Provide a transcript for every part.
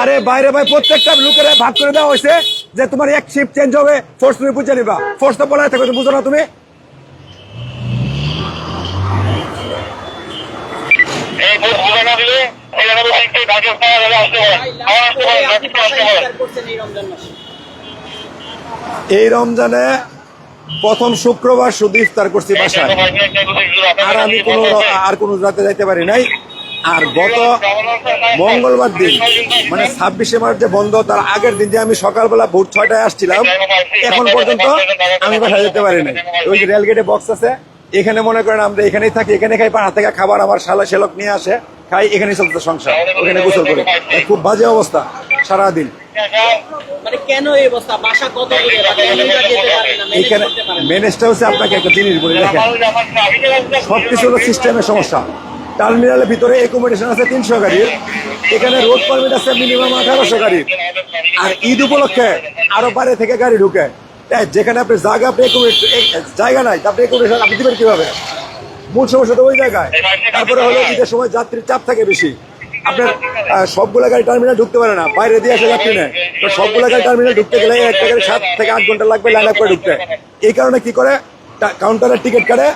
আরে বাইরে ভাই প্রত্যেকটা লোকের ভাগ করে দেওয়া হয়েছে যে তোমার এক শিফট চেঞ্জ হবে ফোর্স তুমি বুঝে নিবা। ফোর্স তো বলা থাকে বুঝো না তুমি? এই রমজানে প্রথম শুক্রবার শুধু ইফতার করছি বাসায়। আর আমি কোনো আর কোনো রাতে যাইতে পারি নাই। আর গত মঙ্গলবার দিন মানে ছাব্বিশে মার্চ যে বন্ধ তার আগের দিন যে আমি সকালবেলা ভোর ছয়টায় আসছিলাম এখন পর্যন্ত আমি বাসায় যেতে পারি নাই। ওই যে রেলগেটে বক্স আছে এখানে মনে করেন আমরা এখানেই থাকি এখানে খাই পাড়া থেকে খাবার আমার শালা সেলক নিয়ে আসে খাই এখানেই চলতে সংসার ওখানে গোসল করে। খুব বাজে অবস্থা সারাদিন। মানে কেন এই অবস্থা? বাসা কত দূরে? বা কেনই বা যেতে পারেন না ম্যানেজ এইখানে করতে ম্যানেজটা হচ্ছে আপনাকে একটা জিনিস বলে দেখেন সবকিছু হলো সিস্টেমের সমস্যা। টার্মিনালের ভিতরে একুমিডেশন আছে তিনশো গাড়ির। এখানে রোড পারমিট আছে মিনিমাম আঠারোশো গাড়ির। আর ঈদ উপলক্ষে আরও বাইরে থেকে গাড়ি ঢুকে। যেখানে আপনি জায়গা আপনি জায়গা নাই আপনি একুমিডেশন আপনি দিবেন কীভাবে? মূল সমস্যা তো ওই জায়গায়। তারপরে হলো ঈদের সময় যাত্রীর চাপ থাকে বেশি। আপনার সবগুলা গাড়ি টার্মিনাল ঢুকতে পারে না। বাইরে দিয়ে আসে যাত্রী নেয়। তো সবগুলা গাড়ি টার্মিনাল ঢুকতে গেলে একটা গাড়ি সাত থেকে আট ঘণ্টা লাগবে লাইন আপ করে ঢুকতে। এই কারণে কি করে? কাউন্টারের টিকিট কাটে।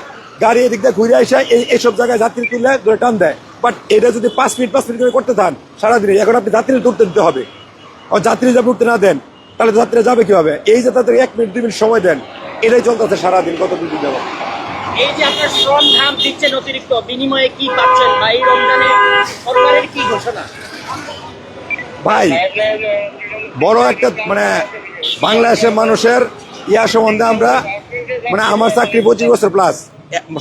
গাড়ি এদিক দিয়ে ঘুরে আসে এই এইসব জায়গায় যাত্রী তুললে ধরে টান দেয়। বাট এটা যদি পাঁচ মিনিট পাঁচ মিনিট করে করতে থান সারাদিনে। এখন আপনি যাত্রী তুলতে দিতে হবে। আর যাত্রী যদি উঠতে না দেন তাহলে যাত্রীরা যাবে কীভাবে? এই যে তাদের এক মিনিট দুই মিনিট সময় দেন এটাই চলতেছে সারাদিন কত দিন যাব এই যে আপনার শ্রম ধাম দিচ্ছেন অতিরিক্ত বিনিময়ে কি পাচ্ছেন বা এই রমজানে? সরকারের কি ঘোষণা? ভাই বড় একটা মানে বাংলাদেশের মানুষের ইয়া সম্বন্ধে আমরা মানে আমার চাকরি পঁচিশ বছর প্লাস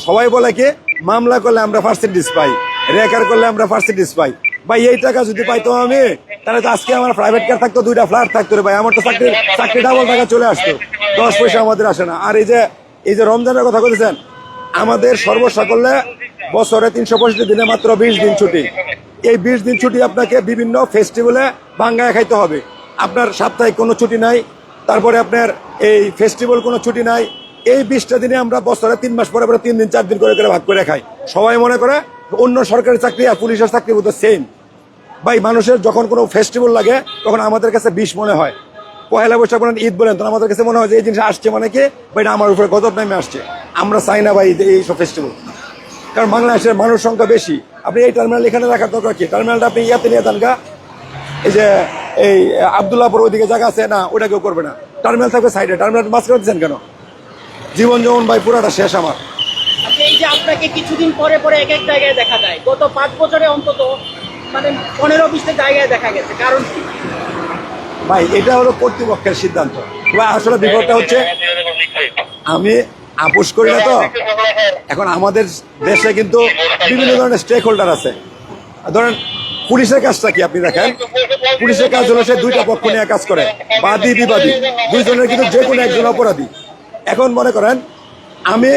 সবাই বলে কি, মামলা করলে আমরা পার্সেন্টেজ পাই রেকার করলে আমরা পার্সেন্টেজ পাই। ভাই, এই টাকা যদি পাইতো আমি, তাহলে তো আজকে আমার প্রাইভেট কার থাকতো, দুইটা ফ্ল্যাট থাকতো রে ভাই। আমার তো চাকরি চাকরি ডাবল টাকা চলে আসতো। দশ পয়সা আমাদের আসে না। আর এই যে এই যে রমজানের কথা বলেছেন আমাদের সর্বসাকল্যে বছরে তিনশো পঁয়ষট্টি দিনে মাত্র বিশ দিন ছুটি। এই বিশ দিন ছুটি আপনাকে বিভিন্ন ফেস্টিভ্যালে বাঙ্গায় খাইতে হবে। আপনার সাপ্তাহিক কোনো ছুটি নাই, তারপরে আপনার এই ফেস্টিভ্যাল কোনো ছুটি নাই এই বিশটা দিনে আমরা বছরে তিন মাস পরে পরে তিন দিন, চার দিন করে করে ভাগ করে খাই। সবাই মনে করে অন্য সরকারি চাকরি আর পুলিশের চাকরি মতো সেম ভাই, মানুষের যখন কোনো ফেস্টিভ্যাল লাগে, তখন আমাদের কাছে বিষ মনে হয়। পয়লা বৈশাখ বলেন, ঈদ বলেন, তখন আমাদের কাছে মনে হয় যে এই জিনিস আসছে মানে কি? ভাই আমার উপরে গজব নামে আসছে। আমরা চাই না ভাই, এই সব ফেস্টিভ্যাল কারণ বাংলাদেশের মানুষ সংখ্যা বেশি। আপনি এই টার্মিনাল এখানে রাখার দরকার কি? টার্মিনালটা আপনি ইয়াতে নিয়ে যান গা। এই যে, এই আবদুল্লাহপুর ওইদিকে জায়গা আছে, না ওটা কেউ করবে না। টার্মিনাল থাকবে সাইডে টার্মিনাল মাছ করে দিচ্ছেন কেন? জীবন যেমন ভাই পুরাটা শেষ আমার। আচ্ছা এই যে আপনাকে কিছুদিন পরে পরে এক এক জায়গায় দেখা যায় গত পাঁচ বছরে অন্তত মানে পনেরো বিশটা জায়গায় দেখা গেছে কারণ ভাই এটা হলো কর্তৃপক্ষের সিদ্ধান্ত। আসলে বিপদটা হচ্ছে আমি আপোষ করি না তো। এখন আমাদের দেশে কিন্তু বিভিন্ন ধরনের স্টেক হোল্ডার আছে। ধরেন পুলিশের কাজটা কি আপনি দেখেন? পুলিশের কাজ হলো সে দুইটা পক্ষ নিয়ে কাজ করে বাদী বিবাদী। দুইজনের কিন্তু যে কোনো একজন অপরাধী। এখন মনে করেন, আমি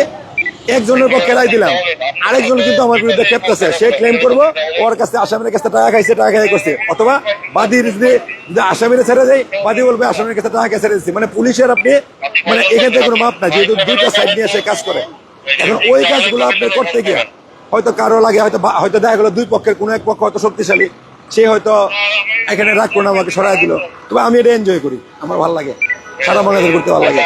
একজনের পক্ষে রায় দিলাম, আরেকজন কিন্তু আমার বিরুদ্ধে খেপতেছে, সে ক্লেম করব, ওর কাছে আসামির কাছে টাকা খাইছে, টাকা খাই করছে। অথবা বাদীর যদি যদি আসামিরে ছেড়ে দেয়, বাদী বলবে আসামির কাছে টাকা ছেড়ে দিচ্ছি মানে পুলিশের আপনি মানে এখান থেকে কোনো মাপ নাই, যেহেতু দুইটা সাইড নিয়ে সে কাজ করে। এখন ওই কাজগুলো আপনি করতে গিয়ে, হয়তো কারও লাগে, হয়তো হয়তো দেখা গেলো দুই পক্ষের কোনো এক পক্ষ হয়তো শক্তিশালী, সে হয়তো এখানে রাগ করে আমাকে সরাই দিল। তবে আমি এটা এনজয় করি, আমার ভালো লাগে। সারা বাংলাদেশ করতে ভালো লাগে।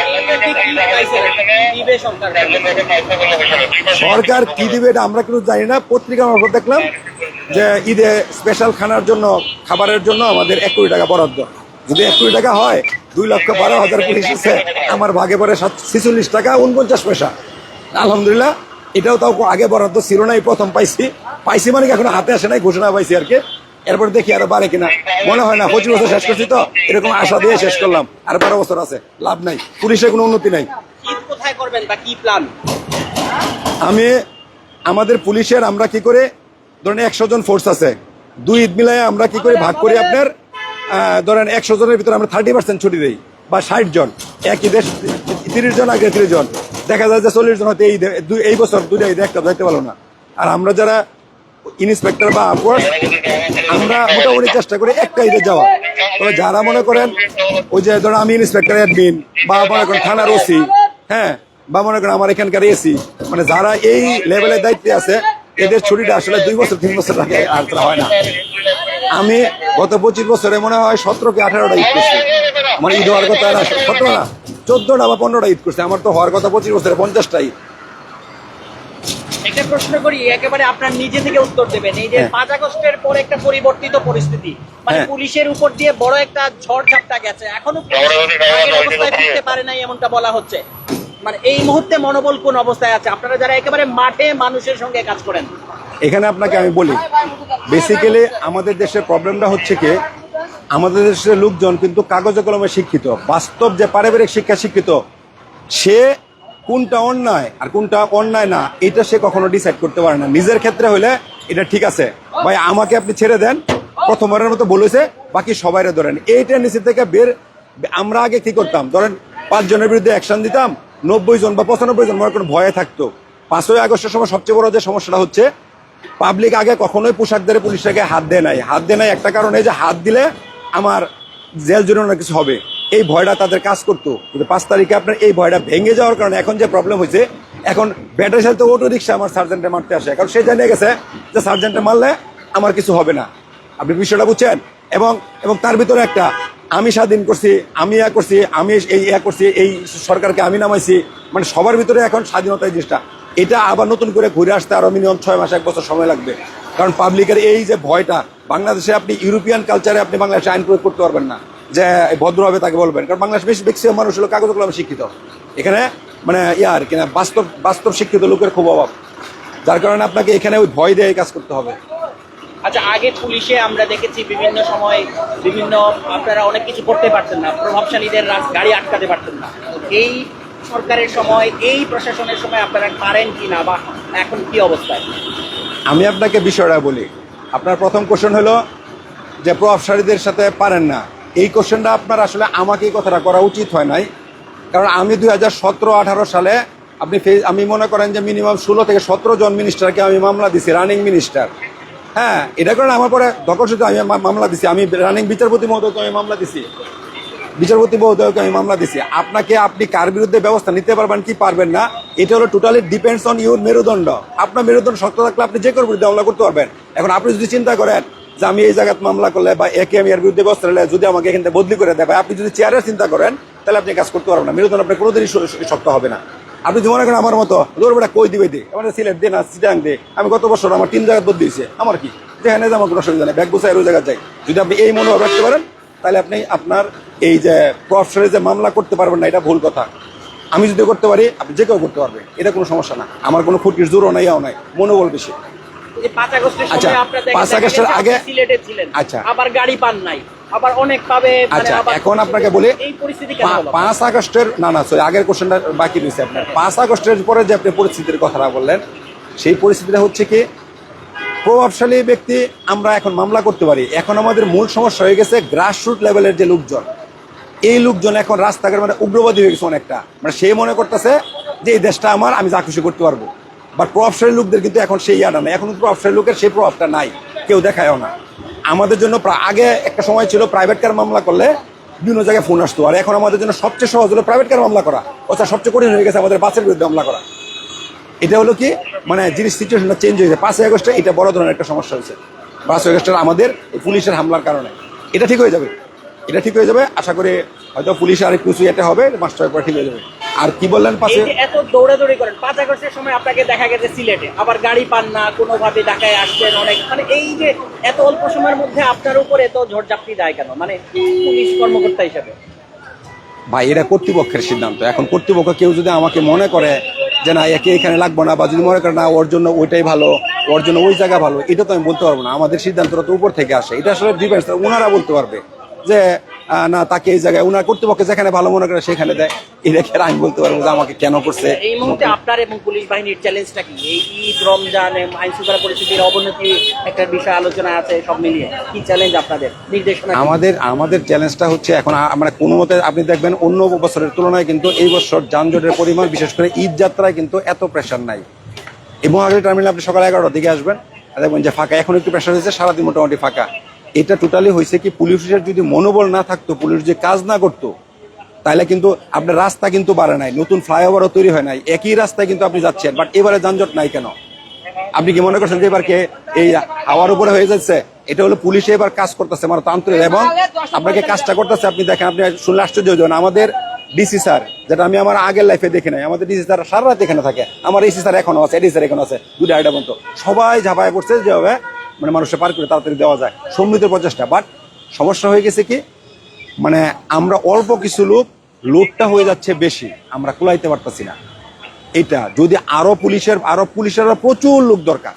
সরকার কি দিবে এটা আমরা কিন্তু জানি না। পত্রিকা মারফত দেখলাম যে ঈদে স্পেশাল খানার জন্য, খাবারের জন্য আমাদের এক কোটি টাকা বরাদ্দ। যদি এক কোটি টাকা হয়, দুই লক্ষ বারো হাজার পুলিশ আছে। আমার ভাগে পড়ে সাত ছিচল্লিশ টাকা উনপঞ্চাশ পয়সা। আলহামদুলিল্লাহ, এটাও তাও আগে বরাদ্দ ছিল না, এই প্রথম পাইছি। পাইছি মানে এখন হাতে আসে নাই, ঘোষণা পাইছি আর কি। এরপর দেখি আরও বাড়ে কিনা। মনে হয় না পঁচিশ বছর শেষ করছি তো এরকম আশা দিয়ে শেষ করলাম। আর বারো বছর আছে লাভ নাই। পুলিশের কোনো উন্নতি নাই। কোথায় করবেন বা কি প্ল্যান আমি আমাদের পুলিশের আমরা কি করে ধরেন একশো জন ফোর্স আছে। দুই ঈদ মিলায় আমরা কি করে ভাগ করি আপনার? ধরেন একশো জনের ভিতরে আমরা থার্টি পার্সেন্ট ছুটি দিই বা ষাট জন। এক ঈদে তিরিশ জন আগে তিরিশ জন। দেখা যায় যে চল্লিশ জন হয়তো এই এই বছর দুইটা ঈদে একটা যাইতে পারল না আর আমরা যারা ইন্সপেক্টর বা আপোষ আমরা মোটামুটি চেষ্টা করি একটা ঈদে যাওয়া। তবে যারা মনে করেন, ওই যে ধরো আমি ইন্সপেক্টর অ্যাডমিন, বা মনে করেন থানার ওসি হ্যাঁ বা মনে করেন আমার এখানকার এসি মানে যারা এই লেভেলের দায়িত্বে আছে, এদের ছুটিটা আসলে দুই বছর, তিন বছর আগে আর হয় না। আমি গত পঁচিশ বছরে মনে হয় সতেরো কি আঠারোটা ঈদ করছি। আমার ঈদ হওয়ার কথা সতেরো না, চোদ্দটা বা পনেরোটা ঈদ করছে। আমার তো হওয়ার কথা পঁচিশ বছরে পঞ্চাশটা ঈদ। একটা প্রশ্ন করি একেবারে আপনার নিজে থেকে উত্তর দেবেন। এই যে হ্যাঁ। পাঁচ আগস্টের পর একটা পরিবর্তিত পরিস্থিতি মানে হ্যাঁ। পুলিশের উপর দিয়ে বড় একটা ঝড় ঝাপটা গেছে। এখনও অবস্থায় ফিরতে পারে নাই এমনটা বলা হচ্ছে। মানে এই মুহূর্তে মনোবল কোন অবস্থায় আছে? আপনারা যারা একেবারে মাঠে মানুষের সঙ্গে কাজ করেন। এখানে আপনাকে আমি বলি বেসিক্যালি আমাদের দেশের প্রবলেমটা হচ্ছে কি আমাদের দেশের লোকজন কিন্তু কাগজে কলমে শিক্ষিত। বাস্তব যে পারিবারিক শিক্ষা শিক্ষিত সে কোনটা অন্যায় আর কোনটা অন্যায় না, এটা সে কখনো ডিসাইড করতে পারে না। নিজের ক্ষেত্রে হলে এটা ঠিক আছে। ভাই, আমাকে আপনি ছেড়ে দেন। প্রথমবারের মতো বলেছে বাকি সবাইরে ধরেন। এইটা নিচে থেকে বের, আমরা আগে কি করতাম? ধরেন, পাঁচজনের বিরুদ্ধে অ্যাকশন দিতাম, নব্বই জন বা পঁচানব্বই জন, মনে করেন ভয়ে থাকতো। পাঁচই আগস্টের সময় সবচেয়ে বড় যে সমস্যাটা হচ্ছে পাবলিক আগে কখনোই পোশাক পোশাকদারে পুলিশটাকে হাত দেয় নাই। হাত দেয় নাই একটা কারণে যে হাত দিলে আমার জেল জরিমানা কিছু হবে। এই ভয়টা তাদের কাজ করতো। কিন্তু পাঁচ তারিখে আপনার এই ভয়টা ভেঙে যাওয়ার কারণে এখন যে প্রবলেম হয়েছে, এখন ব্যাটারি সাথে অটো রিক্সা আমার সার্জেন্টে মারতে আসে। কারণ সে জানিয়ে গেছে যে সার্জেন্টে মারলে আমার কিছু হবে না। আপনি বিষয়টা বুঝছেন? এবং এবং তার ভিতরে একটা, আমি স্বাধীন করছি, আমি ইয়া করছি, আমি এই ইয়া করছি, এই সরকারকে আমি নামাইছি মানে সবার ভিতরে এখন স্বাধীনতা জিনিসটা। এটা আবার নতুন করে ঘুরে আসতে আরও মিনিমাম ছয় মাস, এক বছর সময় লাগবে। কারণ পাবলিকের এই যে ভয়টা, বাংলাদেশে আপনি ইউরোপিয়ান কালচারে আপনি বাংলাদেশে আইন প্রয়োগ করতে পারবেন না। যে ভদ্রভাবে তাকে বলবেন। কারণ বাংলাদেশ বেশি ম্যাক্সিমাম মানুষ হলো কাগজ কলমে শিক্ষিত। এখানে মানে ইয়ার কিনা বাস্তব বাস্তব শিক্ষিত লোকের খুব অভাব। যার কারণে আপনাকে এখানে ওই ভয় দিয়ে কাজ করতে হবে। আচ্ছা আগে পুলিশে আমরা দেখেছি বিভিন্ন সময় বিভিন্ন আপনারা অনেক কিছু করতে পারতেন না প্রভাবশালীদের গাড়ি আটকাতে পারতেন না। এই সরকারের সময় এই প্রশাসনের সময় আপনারা পারেন কি না বা এখন কি অবস্থায়? আমি আপনাকে বিষয়টা বলি। আপনার প্রথম কোশ্চেন হলো যে প্রভাবশালীদের সাথে পারেন না। এই কোশ্চেনটা আপনার আসলে আমাকে এই কথাটা করা উচিত হয় নাই। কারণ আমি দুই হাজার সতেরো আঠারো সালে আপনি আমি মনে করেন যে মিনিমাম ষোলো থেকে সতেরো জন মিনিস্টারকে আমি মামলা দিছি রানিং মিনিস্টার হ্যাঁ এটা কারণে আমার পরে দখল আমি মামলা দিছি। আমি রানিং বিচারপতি মহোদয়কে আমি মামলা দিছি। বিচারপতি মহোদয়কে আমি মামলা দিছি। আপনাকে আপনি কার বিরুদ্ধে ব্যবস্থা নিতে পারবেন কি পারবেন না, এটা হলো টোটালি ডিপেন্ডস অন ইউর মেরুদণ্ড। আপনার মেরুদণ্ড শক্ত থাকলে আপনি যে কোনো বিরুদ্ধে মামলা করতে পারবেন। এখন আপনি যদি চিন্তা করেন যে আমি এই জায়গায় মামলা করলে বা একে আমি এর বিরুদ্ধে নিলে যদি আমাকে এখান থেকে বদলি করে দেয় আপনি যদি চেয়ারের চিন্তা করেন, তাহলে আপনি কাজ করতে পারবেন না। মেরুদণ্ড আপনার কোনোদিনই শক্ত হবে না। আপনি যদি মনে করেন আমার মতো দৌড়বেটা কই দিবে দি আমার সিলেট দিয়ে না সিটাং দিয়ে আমি গত বছর আমার তিন জায়গায় বদলি হয়েছে। আমার কি? যেখানে যে আমার কোনো অসুবিধা নেই ব্যাগ বসায় ওই জায়গায় যাই। যদি আপনি এই মনোভাব রাখতে পারেন, তাহলে আপনি আপনার এই যে প্রফেসরে যে মামলা করতে পারবেন না, এটা ভুল কথা। আমি যদি করতে পারি, আপনি যে কেউ করতে পারবে। এটা কোনো সমস্যা না। আমার কোনো ফুটকির জোরও নাই ইয়াও নাই। মনোবল বেশি। আচ্ছা, সময় আপনারা দেখেন- পাঁচ আগস্টের আগে- সিলেটে ছিলেন আচ্ছা। আবার গাড়ি পান নাই আবার অনেক পাবে মানে আচ্ছা এখন আপনাকে বলি পাঁচ আগস্টের না না সরি আগের কোশ্চেনটা বাকি রয়েছে আপনার। পাঁচ আগস্টের পরে যে আপনি পরিস্থিতির কথাটা বললেন সেই পরিস্থিতিটা হচ্ছে কি প্রভাবশালী ব্যক্তি আমরা এখন মামলা করতে পারি। এখন আমাদের মূল সমস্যা হয়ে গেছে গ্রাসরুট লেভেলের যে লোকজন। এই লোকজন এখন রাস্তাঘাট মানে উগ্রবাদী হয়ে গেছে অনেকটা। মানে সে মনে করতেছে যে এই দেশটা আমার আমি যা খুশি করতে পারব। বাট প্রভাবশালী লোকদের কিন্তু এখন সেই ইয়াটা নাই। এখন প্রভাবশালী লোকের সেই প্রভাবটা নাই। কেউ দেখায়ও না। আমাদের জন্য আগে একটা সময় ছিল প্রাইভেট কার মামলা করলে বিভিন্ন জায়গায় ফোন আসতো। আর এখন আমাদের জন্য সবচেয়ে সহজ হলো প্রাইভেট কার মামলা করা। অর্থাৎ সবচেয়ে কঠিন হয়ে গেছে আমাদের বাসের বিরুদ্ধে মামলা করা। এটা হলো কি? মানে জিনিস সিচুয়েশনটা চেঞ্জ হয়েছে, পাঁচই আগস্টে এটা বড় ধরনের একটা সমস্যা হয়েছে। পাঁচই আগস্টের আমাদের পুলিশের হামলার কারণে। এটা ঠিক হয়ে যাবে। এটা ঠিক হয়ে যাবে। আশা করি হয়তো পুলিশ আর একটু এটা হবে মাস্টার পরে ঠিক হয়ে যাবে। আর কি বললেন পাশে? এত দৌড়াদৌড়ি করেন পাঁচ আগস্টের সময় আপনাকে দেখা গেছে সিলেটে আবার গাড়ি পান না কোনোভাবে ঢাকায় আসছেন অনেক। মানে এই যে এত অল্প সময়ের মধ্যে আপনার উপর এত ঝড়ঝাপটি দেয় কেন? মানে পুলিশ কর্মকর্তা হিসাবে। ভাই এটা কর্তৃপক্ষের সিদ্ধান্ত। এখন কর্তৃপক্ষ কেউ যদি আমাকে মনে করে যে না একে এখানে লাগবো না বা যদি মনে করে না ওর জন্য ওইটাই ভালো ওর জন্য ওই জায়গা ভালো এটা তো আমি বলতে পারব না। আমাদের সিদ্ধান্তটা তো উপর থেকে আসে। এটা আসলে ডিপেন্ডস ওনারা বলতে পারবে যে না তাকে এই জায়গায় ওনার কর্তৃপক্ষ যেখানে ভালো মনে করে সেখানে দেয়। এটা খেয়ে আমি বলতে পারব যে আমাকে কেন করছে। এই মুহূর্তে আপনার এবং পুলিশ বাহিনীর চ্যালেঞ্জটা কি? এই ঈদ রমজান আইন শৃঙ্খলা পরিস্থিতির অবনতি একটা বিষয় আলোচনা আছে সব মিলিয়ে। কি চ্যালেঞ্জ আপনাদের? নির্দেশনা আমাদের আমাদের চ্যালেঞ্জটা হচ্ছে এখন মানে কোনো মতে আপনি দেখবেন অন্য বছরের তুলনায় কিন্তু এই বছর যানজটের পরিমাণ বিশেষ করে ঈদ যাত্রায় কিন্তু এত প্রেশার নাই। এবং আগের টার্মিনাল আপনি সকাল এগারোটার দিকে আসবেন। দেখবেন যে ফাঁকা এখন একটু প্রেশার হয়েছে সারাদিন মোটামুটি ফাঁকা। এটা টোটালি হয়েছে কি পুলিশের যদি মনোবল না থাকতো, পুলিশ যে কাজ না করতো তাহলে কিন্তু আপনার রাস্তা কিন্তু বাড়ে নাই, নতুন ফ্লাইওভারও তৈরি হয় নাই, একই রাস্তায় কিন্তু আপনি যাচ্ছেন বাট এবারে যানজট নাই কেন? আপনি কি মনে করছেন যে এবার কে এই হাওয়ার উপরে হয়ে যাচ্ছে? এটা হলো পুলিশে এবার কাজ করতেছে মানে আন্তরিক এবং আপনাকে কাজটা করতেছে, আপনি দেখেন, আপনি শুনলে আশ্চর্য হয়ে আমাদের ডিসি স্যার যেটা আমি আমার আগের লাইফে দেখি নাই, আমাদের ডিসি স্যার সারা রাত এখানে থাকে, আমার এসি স্যার এখনও আছে এডি স্যার এখনও আছে দুটো আড়াইটা পর্যন্ত। সবাই ঝাঁপায় পড়ছে যেভাবে মানে মানুষের পার করে তাড়াতাড়ি দেওয়া যায়। সমৃদ্ধ প্রচেষ্টা। বাট সমস্যা হয়ে গেছে কি? মানে আমরা অল্প কিছু লোক লোকটা হয়ে যাচ্ছে বেশি। আমরা কুলাইতে পারতেছি না। এটা যদি আরও পুলিশের আরও পুলিশের প্রচুর লোক দরকার।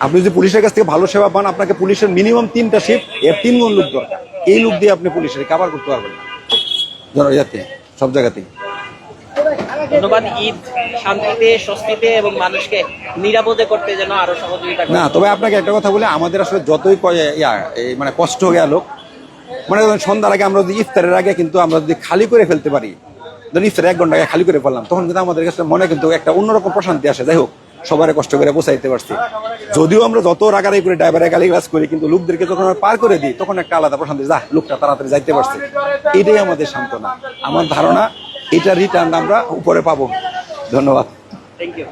আপনি যদি পুলিশের কাছ থেকে ভালো সেবা পান, আপনাকে পুলিশের মিনিমাম তিনটা শিফট এর তিন গুণ লোক দরকার। এই লোক দিয়ে আপনি পুলিশের কাভার করতে পারবেন না। জনজাতি সব জায়গাতেই। ধন্যবাদ। ঈদ শান্তিতে, স্বস্তিতে এবং মানুষকে নিরাপদে করতে যেন আরও সহযোগিতা না, তবে আপনাকে একটা কথা বলে, আমাদের আসলে যতই মানে কষ্ট গেল মানে সন্ধ্যার আগে আমরা যদি ইফতারের আগে কিন্তু আমরা যদি খালি করে ফেলতে পারি, ধরুন ইফতার এক ঘণ্টা আগে খালি করে ফেললাম, তখন কিন্তু আমাদের কাছে মনে কিন্তু একটা অন্যরকম প্রশান্তি আসে। যাই হোক, সবার কষ্ট করে পৌঁছাইতে পারছি। যদিও আমরা যত রাগারাই করে, ড্রাইভারের গালি গ্লাস করি, কিন্তু লোকদেরকে যখন আমরা পার করে দিই, তখন একটা আলাদা প্রশান্তি, যা, লোকটা তাড়াতাড়ি যাইতে পারছে। এটাই আমাদের সান্ত্বনা। আমার ধারণা এটা রিটার্ন আমরা উপরে পাবো। ধন্যবাদ। Thank you